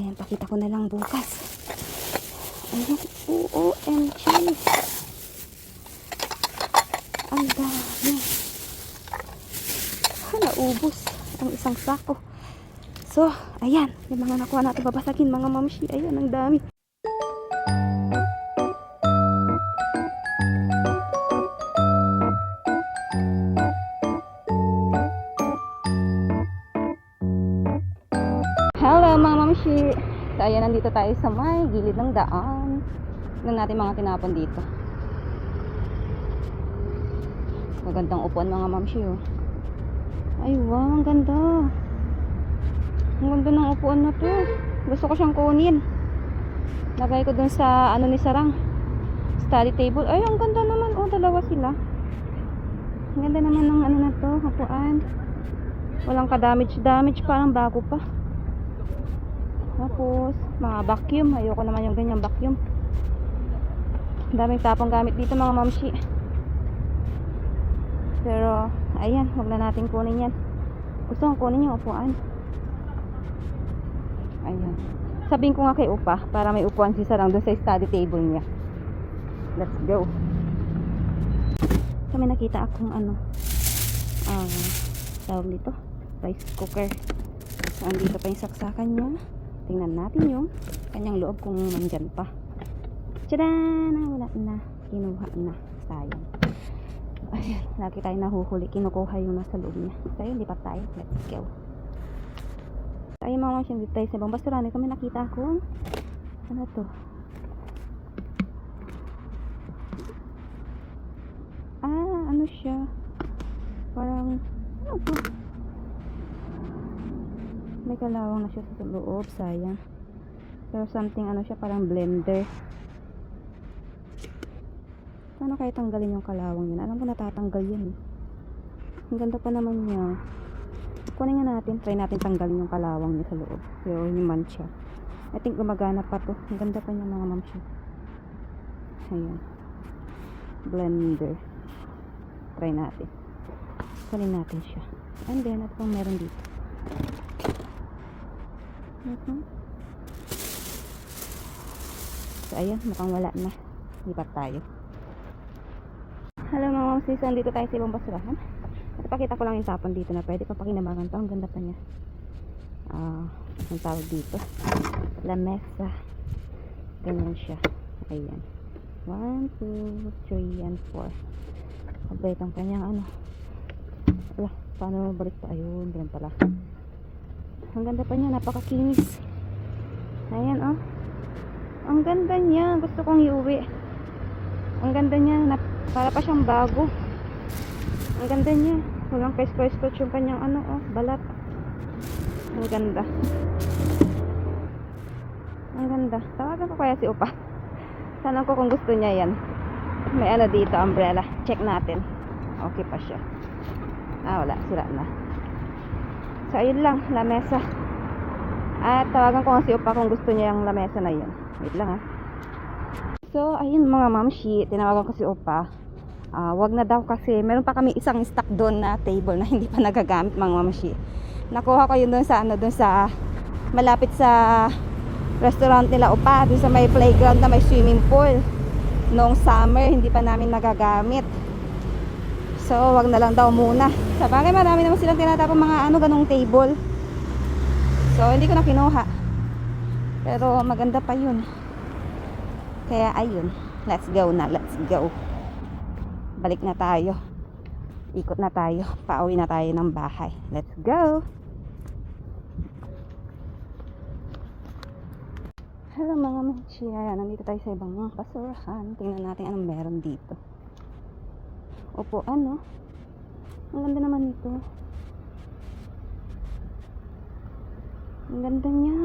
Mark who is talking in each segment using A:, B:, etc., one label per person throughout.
A: Ayan, pakita ko na lang bukas. Ayan, OOMG. Ang dami. Ah, naubos ang isang sako. So, ayan, yung mga nakuha natin babasagin, mga mamshi. Ayan, ang dami. Ayan, nandito tayo sa may gilid ng daan. Tignan natin mga tinapon dito. Magandang upuan mga mamshi oh. Ay wow, ang ganda. Ang ganda ng upuan na to. Gusto ko siyang kunin. Lagay ko dun sa ano ni Sarang. Study table. Ay, ang ganda naman. Oh, dalawa sila. Ang ganda naman ng ano na to, upuan. Walang ka-damage-damage, parang bago pa. Tapos, mga vacuum. Ayoko naman yung ganyang vacuum. Ang daming tapong gamit dito mga mamshi. Pero, ayan, huwag na natin kunin yan. Gusto kong kunin yung upuan. Ayan. Sabihin ko nga kay Upa, para may upuan si Sarang doon sa study table niya. Let's go. Kami nakita akong ano, ah, tawag dito, rice cooker. So, andito pa yung saksakan niya. Tingnan natin yung kanyang loob kung nandyan pa. Tchadan! Ah, Wala na. Kinuha na. Sayang. Ayan, lagi tayo nahuhuli. Kinukuha yung nasa loob niya. So, yun, lipat tayo. Let's go. Ay, mga masyan dito tayo sa ibang basurahan. Kami nakita ko. Ano to? Ah, ano siya? Parang, ano to? May kalawang na siya sa loob. Sayang. Pero something, ano siya, parang blender. Paano kaya tanggalin yung kalawang yun? Alam ko natatanggal yan eh. Ang ganda pa naman niya. Kunin nga natin. Try natin tanggalin yung kalawang niya sa loob. Pero yung mancha. I think gumagana pa to. Ang ganda pa niya mga mamsya. Ayan. Blender. Try natin. Kunin natin siya. And then, at pang meron dito. Mhm. So, ayan. Mukhang wala na. Lipat tayo. Hello mga mamsis. Andito tayo sa ibang basurahan. At pakita ko lang yung tapon dito na pwede pa pakinabangan to. Ang ganda pa niya. Ah, ang tawag dito. Lamesa. Ganyan siya. Ayan. 1, 2, 3, and 4. Complete ang kanyang ano. Wala, paano balik pa? Ayun, ganun pala. Ang ganda pa niya, napakakinis. Ayan, oh. Ang ganda niya. Gusto kong iuwi. Ang ganda niya. Nap para pa siyang bago. Ang ganda niya. Walang scratch yung kanyang ano, oh, balat. Ang ganda. Ang ganda. Tawagan ko kaya si Upa. Tanong ko kung gusto niya yan. May ano dito, umbrella. Check natin. Okay pa siya. Ah, wala. Sira na. So, ayun lang. Lamesa. At tawagan ko nga si Upa kung gusto niya yung lamesa na yun. Wait lang ha. So, ayun mga mamshi. Tinawagan ko si Upa. Ah, wag na daw kasi meron pa kami isang stock doon na table na hindi pa nagagamit mga mamshi. Nakuha ko yun doon sa ano doon sa malapit sa restaurant nila Upa, doon sa may playground na may swimming pool. Noong summer, hindi pa namin nagagamit. So, wag na lang daw muna. Sa bagay, marami naman silang tinatapong mga ano, ganong table. So, hindi ko na kinuha. Pero, maganda pa yun. Kaya, ayun. Let's go na. Let's go. Balik na tayo. Ikot na tayo. Pauwi na tayo ng bahay. Let's go. Hello mga manchia. Nandito tayo sa ibang mga basurahan. Tingnan natin anong meron dito. Opo, ano? Ang ganda naman nito. Ang ganda niya.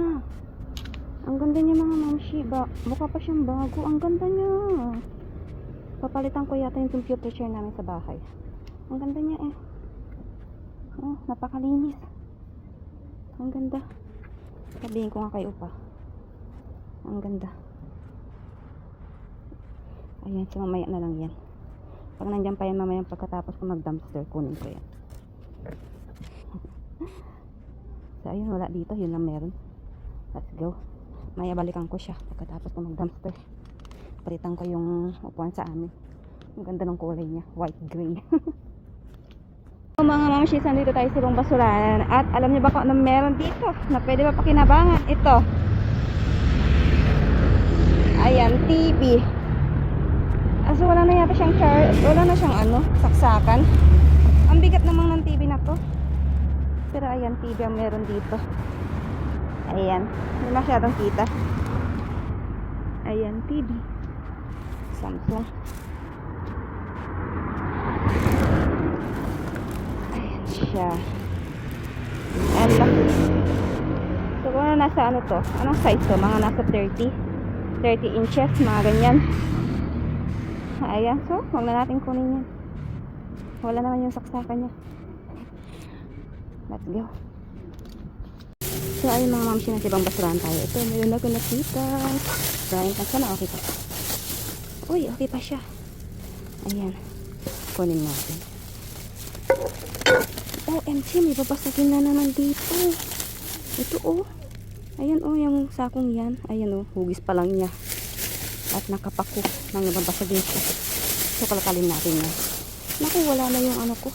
A: Ang ganda niya mga mamshi. Ba mukha pa siyang bago. Ang ganda niya. Papalitan ko yata yung computer chair namin sa bahay. Ang ganda niya eh. Oh, napakalinis. Ang ganda. Sabihin ko nga kayo pa. Ang ganda. Ayan, so na lang yan. Pag nandyan pa yan mamaya pagkatapos ko mag-dumpster, kunin ko yan. so, ayun, wala dito. Yun lang meron. Let's go. Maya balikan ko siya pagkatapos ko mag-dumpster. Palitan ko yung upuan sa amin. Ang ganda ng kulay niya. White gray. So, mga mamashis, nandito tayo sa ibang basurahan. At alam niyo ba kung anong meron dito na pwede ba pakinabangan? Ito. Ayan, TV. Ah, so wala na yata siyang char, wala na siyang ano, saksakan. Ang bigat namang ng TV na to. Pero ayan, TV ang meron dito. Ayan, hindi masyadong kita. Ayan, TV. Samsung. Ayan siya. Ayan laki. So, kung ano nasa ano to? Anong size to? Mga nasa 30. 30 inches, mga ganyan. Ayan, so, huwag na natin kunin yan. Wala naman yung saksakan niya. Let's go. So, ayun mga mamsi, nasa ibang tayo. Ito, mayroon ako nakita. Brian, ka sana okay pa. Uy, okay pa siya. Ayan. Kunin natin. OMG, may babasagin na naman dito. Ito, oh. Ayan, oh, yung sakong yan. Ayan, oh, hugis pa lang niya. At nakapako nang babasagin siya. So, kalakalin natin yan. Naku, wala na yung ano ko.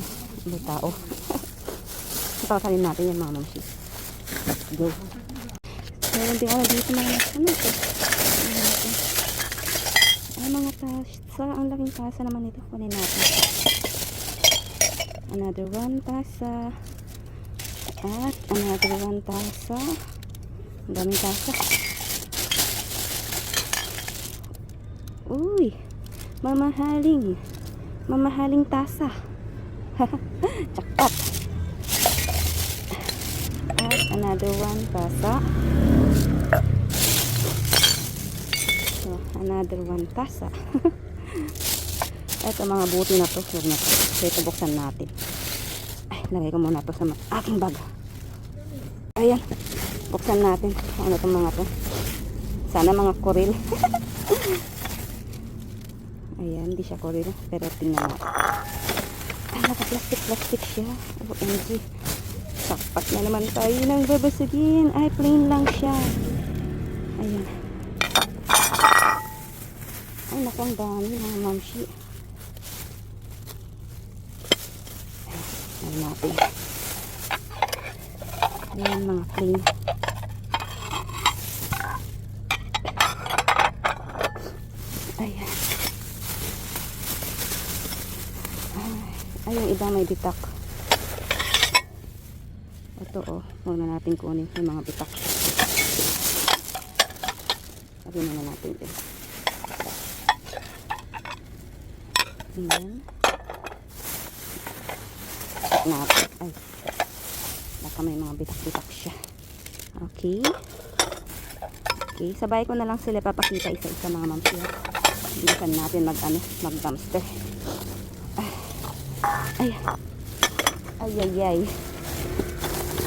A: Ah, May tao. Kalakalin natin yan, mga mamsi. Let's go. Meron din ano dito mga. Ano ito? Ay, mga tasa. Ang laking tasa naman ito. Kunin natin. Another one tasa. At another one tasa. Ang daming tasa. Uy, mamahaling. Mamahaling tasa. Jackpot. At another one tasa. So, another one tasa. Ito mga buti na to. Huwag na to. So, ito buksan natin. Ay, lagay ko muna to sa aking bag. Ayan. Buksan natin. Ano itong mga to. Sana mga koril. Ayan, hindi siya koril. Pero tingnan natin. Ay, naka-plastic-plastic siya. OMG. Sakpat na naman tayo ng babasagin. Ay, plain lang siya. Ayan. Ay, naku, ang dami mga mamshi. Ayan natin. Ayan, mga plain. Ayan. Ay, ay, yung iba may bitak. Ito oh, huwag na natin kunin yung mga bitak. Lagyan na natin din. Ayan. Natin. Ay. Baka may mga bitak-bitak siya. Okay. Okay. Sabay ko na lang sila papakita isa-isa mga mamsi. ha. Hindi natin mag ano, mag dumpster. Ay. Ay ay ay.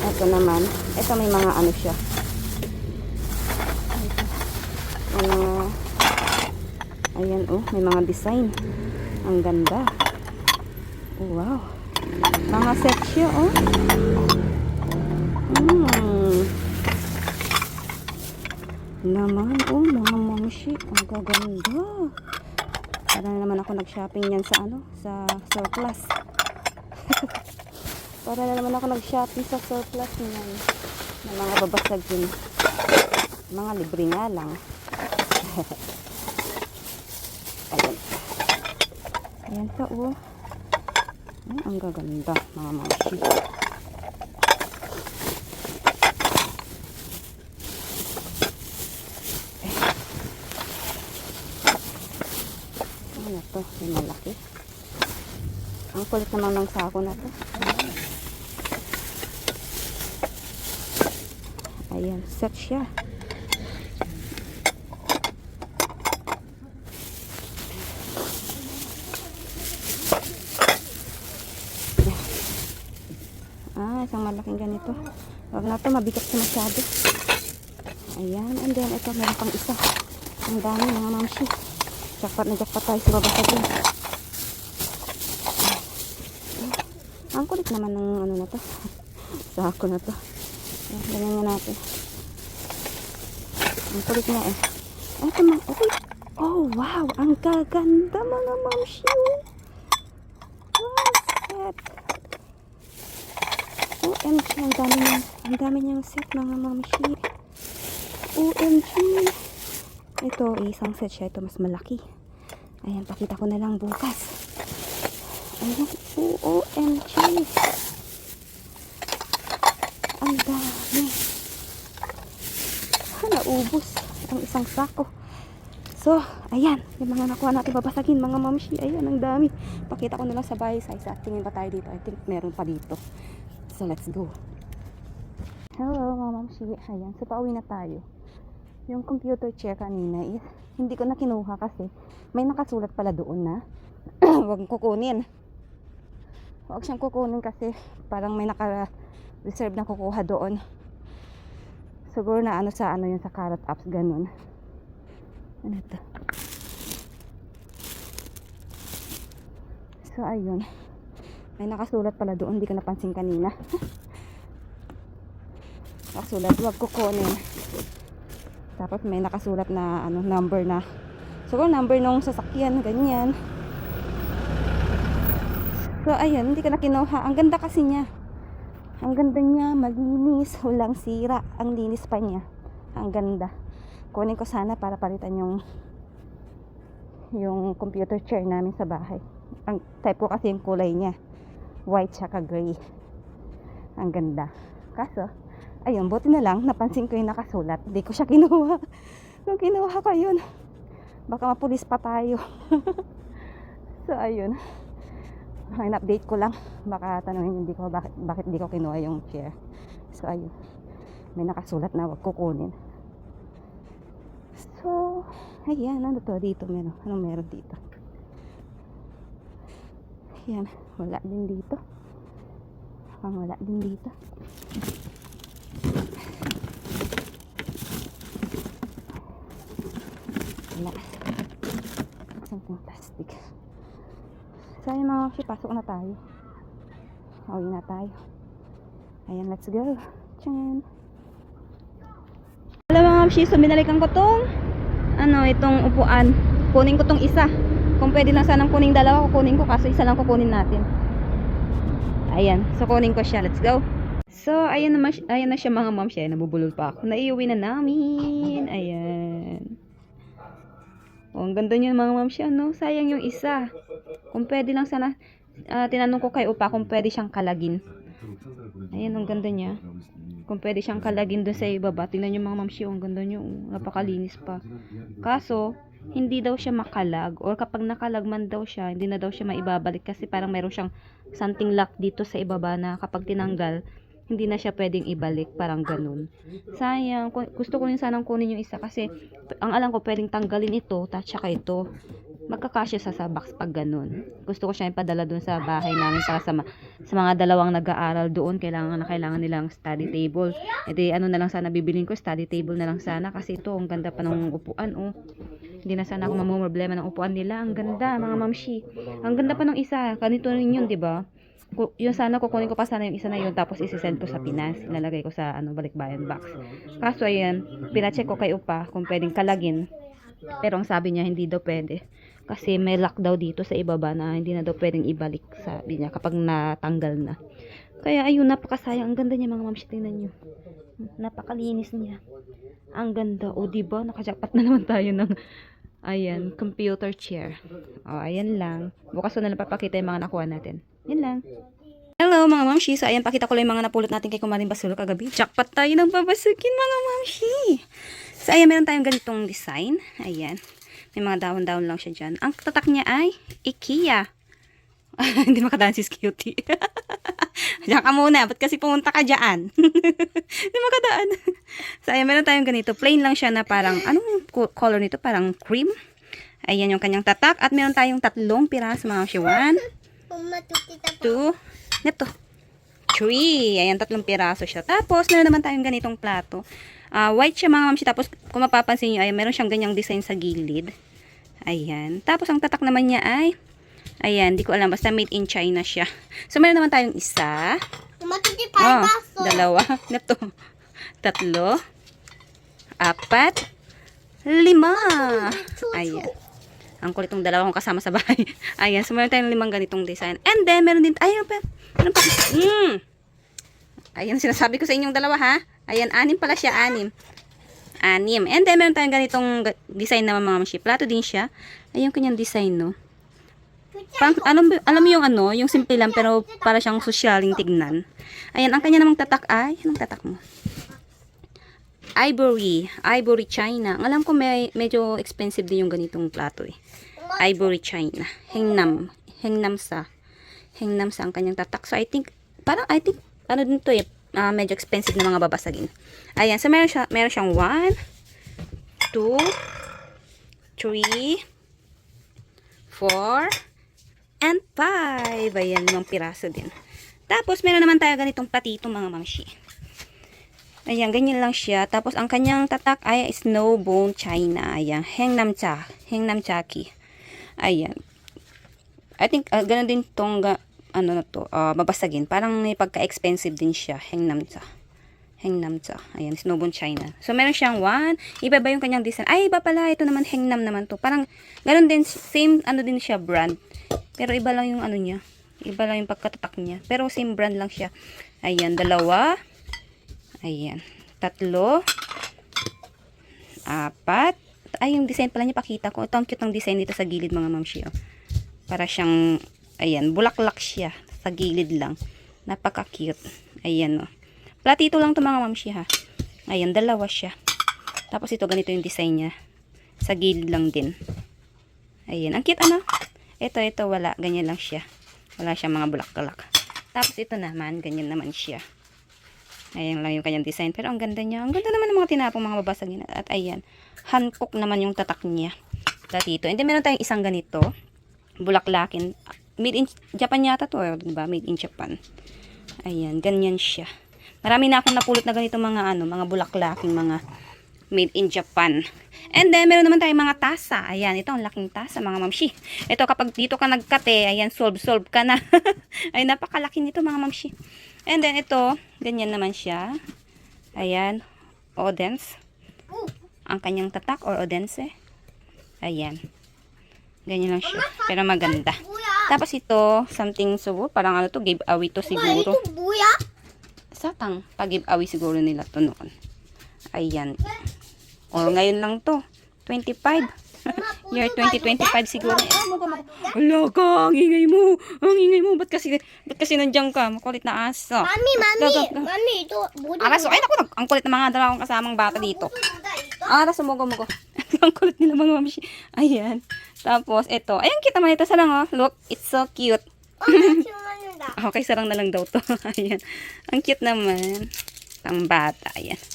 A: Ito naman. Ito may mga ano siya. Ito. May mga Ayan oh, may mga design. Ang ganda. Oh, wow. Mga set siya oh. Hmm. Naman oh, mga mamshi. Ang gaganda. Para na naman ako nag-shopping yan sa ano, sa surplus. Para na naman ako nag-shopping sa surplus niyan. Ng mga babasag yun. Mga libre nga lang. Ayan. Ayan ka, oh. Ay, ang gaganda, mga mamshi. Ano to? May malaki. Ang kulit naman ng sako na to. Ayan, set siya. Ah, isang malaking ganito. Huwag na to, mabigat siya masyado. Ayan, and then ito, meron pang isa. Ang dami mga mamshi. Jackpot na jackpot tayo sa babasagin. Ang kulit naman ng ano na to. Sako na to. natin. Ang kulit niya eh. Ito mga, okay. Oh, wow. Ang gaganda mga mamshi. Wow, set. OMG, ang dami niyang, ang dami niyang set mga mamshi. OMG. Ito, isang set siya. Ito, mas malaki. Ayan, pakita ko na lang bukas. Ayan, OMG. Ang dami. Ha, naubos ang isang sako. So, ayan, yung mga nakuha natin babasagin, mga mamshi, ayan, ang dami. Pakita ko na lang sa bahay size at tingin pa tayo dito. I think meron pa dito. So, let's go. Hello, mga mamshi. Ayan, so pauwi na tayo. Yung computer chair kanina is, hindi ko na kinuha kasi may nakasulat pala doon na huwag kukunin. Huwag siyang kukunin kasi parang may naka-reserve na kukuha doon. Siguro na ano sa ano yun sa carrot apps ganun. Ano to? So ayun. May nakasulat pala doon, hindi ko napansin kanina. nakasulat, huwag kukunin. Tapos may nakasulat na ano number na siguro number nung sasakyan, ganyan. So ayun, hindi ko na kinuha. Ang ganda kasi niya. Ang ganda niya, malinis, walang sira. Ang linis pa niya. Ang ganda. Kunin ko sana para palitan yung yung computer chair namin sa bahay. Ang type ko kasi yung kulay niya. White tsaka gray. Ang ganda. Kaso, ayun, buti na lang, napansin ko yung nakasulat. Hindi ko siya kinuha. Kung kinuha ko yun, baka mapulis pa tayo. so, ayun. Ay, update ko lang. Baka tanongin hindi ko bakit, bakit hindi ko kinuha yung chair. So, ayun. May nakasulat na wag kukunin. So, ayan. Ano to? Dito meron. Anong meron dito? Ayan. Wala din dito. Ang wala din dito. Wala. Something plastic. Ayun mga kasi pasok na tayo. Uwi na tayo. Ayan, let's go. Tchan! Hello mga mamshi, so binalikan ko tong ano, itong upuan. Kunin ko tong isa. Kung pwede lang sanang kunin dalawa, kukunin ko. Kaso isa lang kukunin natin. Ayan, so kunin ko siya. Let's go. So, ayan na, ayan na siya mga mamshi. Ayan, nabubulol pa ako. Naiuwi na namin. Ayan. Oh, ang ganda niya mga mamshi. Ano? Sayang yung isa. Kung pwede lang sana, ah, tinanong ko kay Upa kung pwede siyang kalagin. Ayan, ang ganda niya. Kung pwede siyang kalagin doon sa ibaba. Tingnan niyo mga mamshi, ang ganda niyo. oh, Napakalinis pa. Kaso, hindi daw siya makalag. Or kapag nakalag man daw siya, hindi na daw siya maibabalik. Kasi parang meron siyang something lock dito sa ibaba na kapag tinanggal, hindi na siya pwedeng ibalik. Parang ganun. Sayang. Gusto ko rin sanang kunin yung isa kasi ang alam ko pwedeng tanggalin ito, at saka ito. Magkakasya sa sa box pag ganun. Gusto ko siya ipadala dun sa bahay namin para sa, sa mga dalawang nag-aaral doon. Kailangan na kailangan nilang study table. E di, ano na lang sana bibilin ko, study table na lang sana. Kasi ito, ang ganda pa ng upuan, oh. Hindi na sana ako mamumroblema ng upuan nila. Ang ganda, mga mamshi. Ang ganda pa ng isa. Kanito rin yun, di ba? Ku- Yun sana, kukunin ko pa sana yung isa na yun. Tapos isisend ko sa Pinas. Ilalagay ko sa ano, balikbayan box. Kaso ayan, pinacheck ko kay Upa kung pwedeng kalagin. Pero ang sabi niya, hindi daw pwede. Kasi may lock daw dito sa ibaba na hindi na daw pwedeng ibalik, sabi niya, kapag natanggal na. Kaya ayun, napakasayang. Ang ganda niya mga mamshi, tingnan niyo. Napakalinis niya. Ang ganda. O, di ba? Nakajackpot na naman tayo ng ayan, computer chair. O, ayan lang. Bukas ko na lang papakita yung mga nakuha natin. Yan lang. Hello mga mamshi. So, ayan, pakita ko lang yung mga napulot natin kay Kumaring Basulo kagabi. Jackpot tayo ng babasukin mga mamshi. So, ayan, meron tayong ganitong design. Ayan. May mga dahon-dahon lang siya dyan. Ang tatak niya ay IKEA. Hindi makadaan si Cutie. Diyan ka muna. Ba't kasi pumunta ka dyan? Hindi makadaan. so, ayan, meron tayong ganito. Plain lang siya na parang, anong co- color nito? Parang cream. Ayan yung kanyang tatak. At meron tayong tatlong piraso mga mamshi. One, two, neto. Three. Ayan, tatlong piraso siya. Tapos, meron naman tayong ganitong plato. Ah, white siya mga mamsi. Tapos, kung mapapansin nyo, ayan, meron siyang ganyang design sa gilid. Ayan. Tapos, ang tatak naman niya ay, ayan, di ko alam. Basta made in China siya. So, meron naman tayong isa. Oh, dalawa. Neto. tatlo, apat, lima. Ayan. Ang kulit ng dalawa kong kasama sa bahay. Ayan, so meron tayong limang ganitong design. And then, meron din, ayan pa, meron pa, mm. Ayan, sinasabi ko sa inyong dalawa ha. Ayan, anim pala siya, anim. Anim. And then, meron tayong ganitong ga- design naman mga mashi. Plato din siya. Ayan kanyang design, no. Pang, alam, alam mo yung ano, yung simple lang, pero para siyang sosyaling tignan. Ayan, ang kanya namang tatak ay, anong tatak mo? Ivory. Ivory China. Ang alam ko may, medyo expensive din yung ganitong plato eh. Ivory China. Hengnam. Hengnam sa. Hengnam sa ang kanyang tatak. So, I think, parang, I think, ano din to eh, ah, medyo expensive na mga babasagin. Ayan, so meron, siya, meron siyang 1, 2, 3, 4, and 5. Ayan, limang piraso din. Tapos, meron naman tayo ganitong patito mga mamshi. Ayan, ganyan lang siya. Tapos, ang kanyang tatak ay snow bone china. Ayan, hengnam cha. Hengnam chaki. Ayan. I think, uh, ganun din tong, ga- ano na to, ah, babasagin. Parang may pagka-expensive din siya. Hengnam cha. Hengnam cha. Ayan, snow bone china. So, meron siyang one. Iba ba yung kanyang design? Ay, iba pala. Ito naman, hengnam naman to. Parang, ganun din, same, ano din siya, brand. Pero iba lang yung ano niya. Iba lang yung pagkatatak niya. Pero same brand lang siya. Ayan, dalawa. Ayan. Tatlo. Apat. Ay, yung design pala niya pakita ko. Ito ang cute ng design dito sa gilid mga mamshi. Oh. Para siyang, ayan, bulaklak siya. Sa gilid lang. Napaka-cute. Ayan, oh. Platito lang to mga mamshi ha. Ayan, dalawa siya. Tapos ito, ganito yung design niya. Sa gilid lang din. Ayan, ang cute ano? Ito, ito, wala. Ganyan lang siya. Wala siyang mga bulaklak. Tapos ito naman, ganyan naman siya. Ayan lang yung kanyang design. Pero ang ganda niya. Ang ganda naman ng mga tinapong mga babasagin. At ayan, Hancock naman yung tatak niya. Platito. And then meron tayong isang ganito. Bulaklakin. Made in Japan yata to. Eh, diba? Made in Japan. Ayan, ganyan siya. Marami na akong napulot na ganito mga ano, mga bulaklaking mga made in Japan. And then, meron naman tayong mga tasa. Ayan, ito ang laking tasa, mga mamshi. Ito, kapag dito ka nagkate, ayan, solve-solve ka na. Ay, napakalaki nito, mga mamshi. And then, ito, ganyan naman siya. Ayan, odens. Ang kanyang tatak or odense. Eh. Ayan. Ganyan lang siya. Pero maganda. Tapos ito, something siguro, parang ano to, giveaway to siguro.
B: Sa
A: Satang, pag-giveaway siguro nila to noon. Ayan. Oh, ngayon lang to. 25. Year 2025 siguro. Wala ka, ang ingay mo. Ang ingay mo. Ba't kasi, ba't kasi nandiyan ka? Makulit na aso.
B: Mami, mami. Mami, ito.
A: Aras, ay naku, ang kulit ng mga dala dalawang kasamang bata dito.
B: Ah,
A: aras, umugo, umugo. ang kulit nila mga mamishi. Ayan. Tapos, ito. Ayan, kita man ito sa lang, oh. Look, it's so cute. okay, sarang na lang daw to. Ayan. Ang cute naman. Pang bata. Ayan.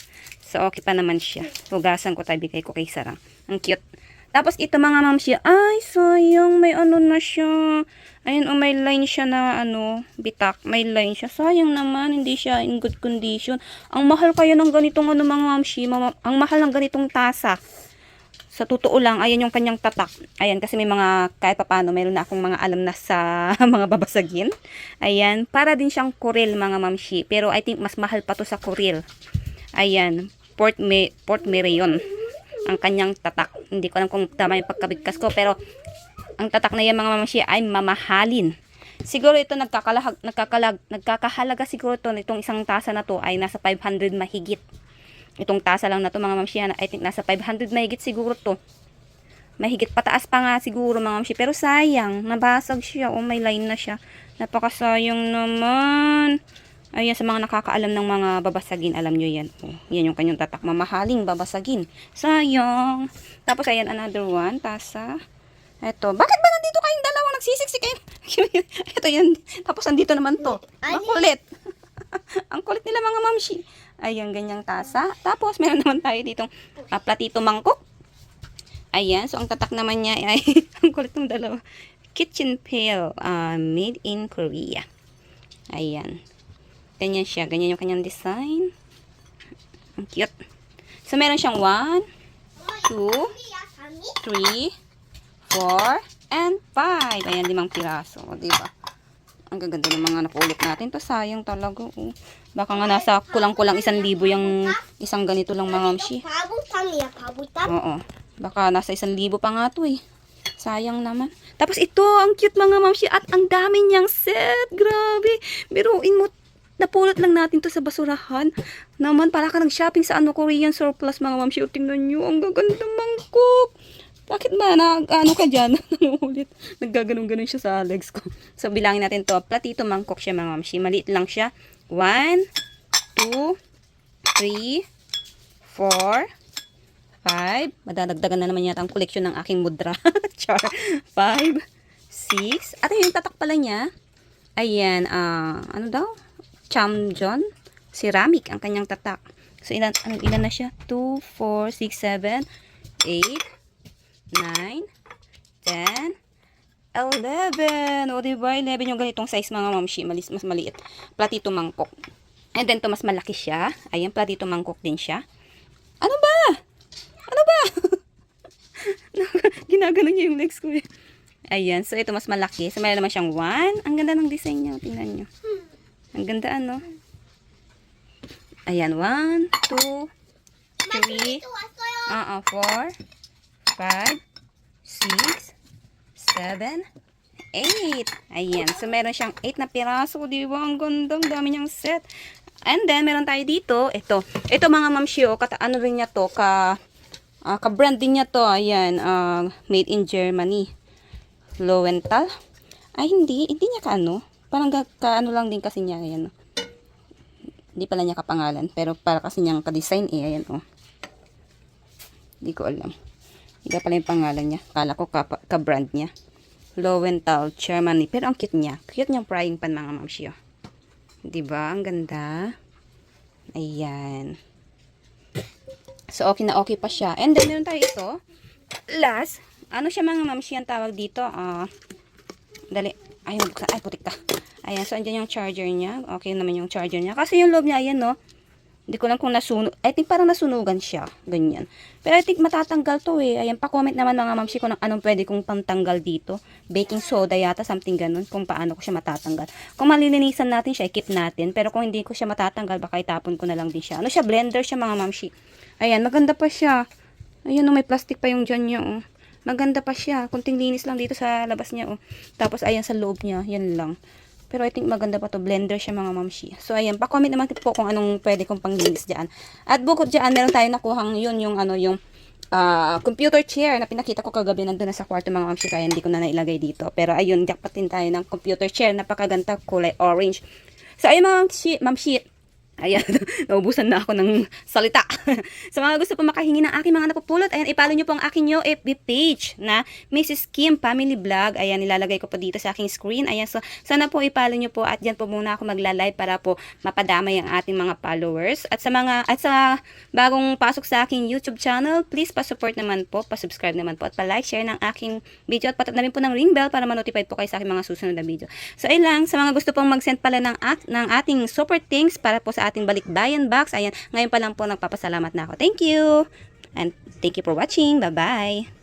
A: So, okay pa naman siya. Hugasan ko tayo, bigay ko kay sarang. Ang cute. Tapos, ito mga ma'am siya. Ay, sayang. May ano na siya. Ayan, oh, may line siya na, ano, bitak. May line siya. Sayang naman. Hindi siya in good condition. Ang mahal kaya ng ganitong, ano, mga ma'am siya. Ang mahal ng ganitong tasa. Sa totoo lang, ayan yung kanyang tatak. Ayan, kasi may mga, kahit papano, mayroon na akong mga alam na sa mga babasagin. Ayan, para din siyang Corel, mga mamshi. Pero I think mas mahal pa to sa Corel. Ayan, Port, Me Port Merion. Ang kanyang tatak. Hindi ko alam kung tama yung pagkabigkas ko, pero ang tatak na yan, mga mamshi, ay mamahalin. Siguro ito nagkakalag, nagkakalag, nagkakahalaga siguro to itong isang tasa na to ay nasa 500 mahigit. Itong tasa lang na to mga mamshi, I think nasa 500 mahigit siguro to. Mahigit pataas pa nga siguro mga mamshi. Pero sayang, nabasag siya. Oh, may line na siya. Napakasayang naman. Ayan, sa mga nakakaalam ng mga babasagin, alam nyo yan. Oh, yan yung kanyang tatak. Mamahaling babasagin. Sayang. Tapos, ayan, another one. Tasa. Eto. Bakit ba nandito kayong dalawang nagsisiksik? Ito yan. Tapos, andito naman to. Makulit. Ang kulit nila mga mamshi. Ayan, ganyang tasa. Tapos, meron naman tayo ditong ah, platito mangkok. Ayan, so ang tatak naman niya ay, ang kulit ng dalawa. Kitchen pail, ah, made in Korea. Ayan. Ganyan siya. Ganyan yung kanyang design. Ang cute. So, meron siyang 1, 2, 3, 4, and 5. Ayan, limang piraso. O, diba? Ang gaganda ng mga napulot natin. To, sayang talaga. Oh. Baka nga nasa kulang-kulang isang libo yung isang ganito lang mga mamshi. Oo. Baka nasa isang libo pa nga to eh. Sayang naman. Tapos ito, ang cute mga mamshi at ang dami niyang set. Grabe. Biruin mo Napulot lang natin to sa basurahan. Naman, para ka nag-shopping sa ano, Korean surplus mga mamshi. O, tingnan nyo. Ang gaganda mangkok. Bakit ba na ano ka dyan? Nangulit. Naggaganon-ganon siya sa legs ko. So, bilangin natin to. Platito mangkok siya mga mamshi. Maliit lang siya. One, two, three, four, five. Madadagdagan na naman yata ang koleksyon ng aking mudra. Char. Five, six. At yung tatak pala niya. Ayan, ah, ano daw? Chamjon. Ceramic ang kanyang tatak. So, ilan, ano, ilan na siya? 2, 4, 6, 7, 8, 9, 10, 11. O, diba? 11 yung ganitong size mga mamshi. Mas maliit. Platito mangkok. And then, to mas malaki siya. Ayan, platito mangkok din siya. Ano ba? Ano ba? Ginagano niya yung legs ko eh. Ayan, so ito mas malaki. So, mayroon naman siyang one. Ang ganda ng design niya. Tingnan niyo. Ang ganda ano. Ayan,
B: 1,
A: 2, 3, 4, 5, 6, 7, 8. Ayan, so meron siyang 8 na piraso, di ba? Ang ganda, ang dami niyang set. And then, meron tayo dito, ito. Ito mga mamsyo, kata ano rin niya to, ka, uh, ka-brand din niya to, ayan, uh, made in Germany. Lowenthal. Ay, hindi, hindi niya ka ano. Parang ga- ka, ano lang din kasi niya. Ayan. oh. Hindi pala niya kapangalan. Pero para kasi niyang ka-design eh. Ayan oh. Hindi ko alam. Hindi pala yung pangalan niya. Kala ko ka- ka-brand niya. Lowenthal, Germany. Pero ang cute niya. Cute niyang frying pan mga mamsyo. Diba? Ang ganda. Ayan. So, okay na okay pa siya. And then, meron tayo ito. Last. Ano siya mga mamsyo ang tawag dito? Ah, dali. Ay, mabuksan. Ay, putik ka. Ayan. So, andyan yung charger niya. Okay naman yung charger niya. Kasi yung loob niya, ayan, no? Hindi ko lang kung nasunog. I think parang nasunugan siya. Ganyan. Pero I think matatanggal to eh. Ayan, pa-comment naman mga mamsi ko ng anong pwede kong pantanggal dito. Baking soda yata, something ganun. Kung paano ko siya matatanggal. Kung malilinisan natin siya, i-keep natin. Pero kung hindi ko siya matatanggal, baka itapon ko na lang din siya. Ano siya? Blender siya mga mamsi. Ayan, maganda pa siya. Ayan, oh, may plastic pa yung dyan niya, oh. Maganda pa siya. Kunting linis lang dito sa labas niya, oh. Tapos, ayan sa loob niya. Yan lang. Pero I think maganda pa to. Blender siya mga mamshi. So, ayan. Pa-comment naman po kung anong pwede kong panglinis dyan. At bukod dyan, meron tayo nakuhang yun yung ano, yung ah, computer chair na pinakita ko kagabi nandun na sa kwarto mga mamshi. Kaya hindi ko na nailagay dito. Pero ayun, jackpot din tayo ng computer chair. Napakaganda kulay orange. So, ayun mga mamshi. mamshi Ayan, naubusan na ako ng salita. sa mga gusto po makahingi ng aking mga napupulot, ayan, ipalo nyo po ang aking new FB page na Mrs. Kim Family Vlog. Ayan, nilalagay ko po dito sa aking screen. Ayan, so sana po ipalo nyo po at dyan po muna ako magla-live para po mapadamay ang ating mga followers. At sa mga, at sa bagong pasok sa aking YouTube channel, please pa-support naman po, pa-subscribe naman po at pa-like, share ng aking video at patap na po ng ring bell para ma-notify po kayo sa aking mga susunod na video. So, ayun lang, sa mga gusto pong mag-send pala ng, at, ng ating super things para po sa ating balikbayan box, ayan, ngayon pa lang po nagpapasalamat na ako. Thank you! And thank you for watching. Bye-bye!